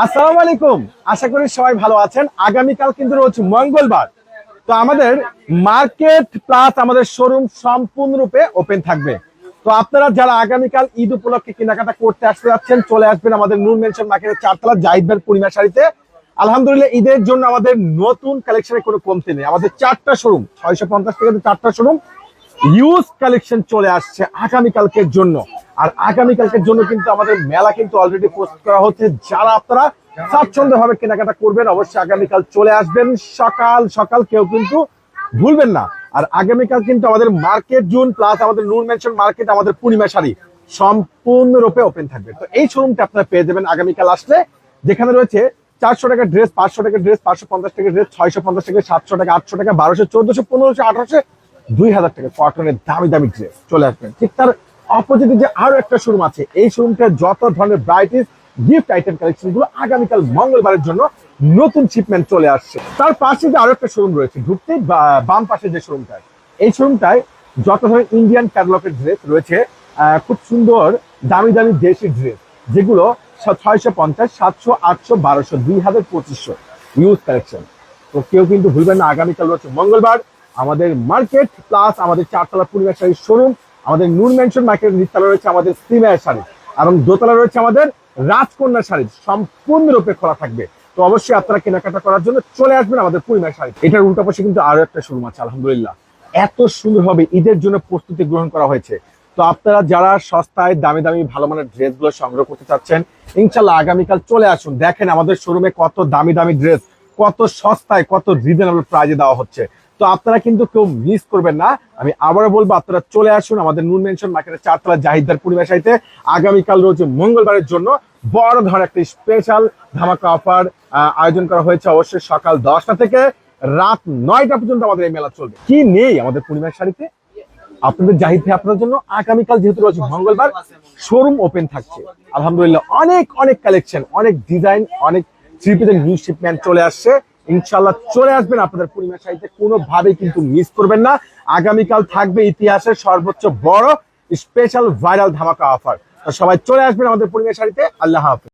আসসালামু আলাইকুম। আশা করি সবাই ভালো আছেন। আগামীকাল কিন্তু রয়েছে মঙ্গলবার। তো আমাদের মার্কেট প্লাস আমাদের শোরুম সম্পূর্ণরূপে ওপেন থাকবে। তো আপনারা যারা আগামীকাল ঈদ উপলক্ষে কেনাকাটা করতে আসতে যাচ্ছেন, চলে আসবেন আমাদের নূর মেনশন মার্কেটের চারতলা জাহিদ ভাইয়ের পূর্ণিমা শাড়িতে। আলহামদুলিল্লাহ, ঈদের জন্য আমাদের নতুন কালেকশনের কোনো কমতি নেই। আমাদের চারটা শোরুম, ছয়শো পঞ্চাশ থেকে চারটা শোরুম ইউজ কালেকশন চলে আসছে আগামীকালকের জন্য। আর আগামীকালকের জন্য কিন্তু আমাদের মেলা কিন্তু অলরেডি পোস্ট করা হচ্ছে। যারা আপনারা স্বাচ্ছন্দ্য ভাবে কেনাকাটা করবেন, অবশ্যই আগামীকাল চলে আসবেন। সকাল সকাল কেউ কিন্তু ভুলবেন না। আর আগামীকাল কিন্তু আমাদের মার্কেট জুন প্লাস আমাদের নূর মেনশন মার্কেট আমাদের পূর্ণিমা শাড়ি সম্পূর্ণরূপে ওপেন থাকবে। তো এই শোরুমটা আপনারা পেয়ে যাবেন আগামীকাল আসলে। যেখানে রয়েছে চারশো টাকা ড্রেস পাঁচশো টাকা ড্রেস পাঁচশো পঞ্চাশ টাকা ড্রেস ছয়শো পঞ্চাশ টাকা সাতশো টাকা, আটশো টাকা, বারোশো, চোদ্দশো, পনেরোশো, আঠারোশো, দুই হাজার টাকা কটনের দামি দামি ড্রেস চলে আসবেন ঠিক তার অপোজিটে যে আরও একটা শোরুম আছে, এই শোরুমটা যত ধরনের ব্রাইটিস গিফট আইটেম কালেকশনগুলো আগামীকাল মঙ্গলবারের জন্য নতুন শিপমেন্ট চলে আসছে। তার পাশে যে আরও একটা শোরুম রয়েছে, ঢুকতেই বা- বাম পাশে যে শোরুমটা এই শোরুমটায় যত ধরনের ইন্ডিয়ান ক্যাটালগের ড্রেস রয়েছে খুব সুন্দর, দামি দামি দেশি ড্রেস যেগুলো ছয়শো পঞ্চাশ, সাতশো, আটশো, বারোশো, দুই হাজার পঁচিশশো ইউজ কালেকশন তো কেউ কিন্তু ভুলবেন না, আগামীকাল রয়েছে মঙ্গলবার, আমাদের মার্কেট প্লাস আমাদের চারতলা পূর্ণিমা শোরুম আমাদের নূর মেনশন মার্কেট নিচতলা রয়েছে আমাদের সিমের শাড়ি এবং দোতলা রয়েছে আমাদের রাজকন্যা শাড়ি সম্পূর্ণরূপে খোলা থাকবে। তো অবশ্যই আপনারা কেনাকাটা করার জন্য চলে আসবেন আমাদের পূর্ণিমা শাড়ি। এটার উল্টা পাশে কিন্তু আরও একটা শোরুম আছে, আলহামদুলিল্লাহ। এত সুন্দরভাবে ঈদের জন্য প্রস্তুতি গ্রহণ করা হয়েছে। তো আপনারা যারা সস্তায় দামি দামি ভালো মানের ড্রেসগুলো সংগ্রহ করতে চাচ্ছেন ইনশাল্লাহ আগামীকাল চলে আসুন। দেখেন আমাদের শোরুমে কত দামি দামি ড্রেস কত সস্তায়, কত রিজনেবল প্রাইজে দেওয়া হচ্ছে। তো আপনারা কিন্তু কেউ মিস করবেন না। আমি আবারও বলব, আপনারা চলে আসুন আমাদের নুন মেনশন মার্কেটের চারতলা জাহিদার পূর্ণিমা সাইতে আগামীকাল রোজ মঙ্গলবারের জন্য বড় ধরনের একটা স্পেশাল ধামাকা অফার আয়োজন করা হয়েছে অবশ্যই সকাল দশটা থেকে রাত নয়টা পর্যন্ত আমাদের এই মেলা চলবে। কি নেই আমাদের পূর্ণিমার শাড়িতে আপনাদের জাহিদ ভাই আপনার জন্য আগামীকাল যেহেতু রয়েছে মঙ্গলবার শোরুম ওপেন থাকছে। আলহামদুলিল্লাহ অনেক অনেক কালেকশন অনেক ডিজাইন অনেক নিউ শিপমেন্ট চলে আসছে। ইনশাল্লাহ চলে আসবেন আপনাদের পূর্ণিমা শাড়িতে। কোনোভাবেই কিন্তু মিস করবেন না। আগামীকাল থাকবে ইতিহাসের সর্বোচ্চ বড় স্পেশাল ভাইরাল ধামাকা অফার। সবাই চলে আসবেন আমাদের পূর্ণিমা শাড়িতে। আল্লাহ হাফিজ।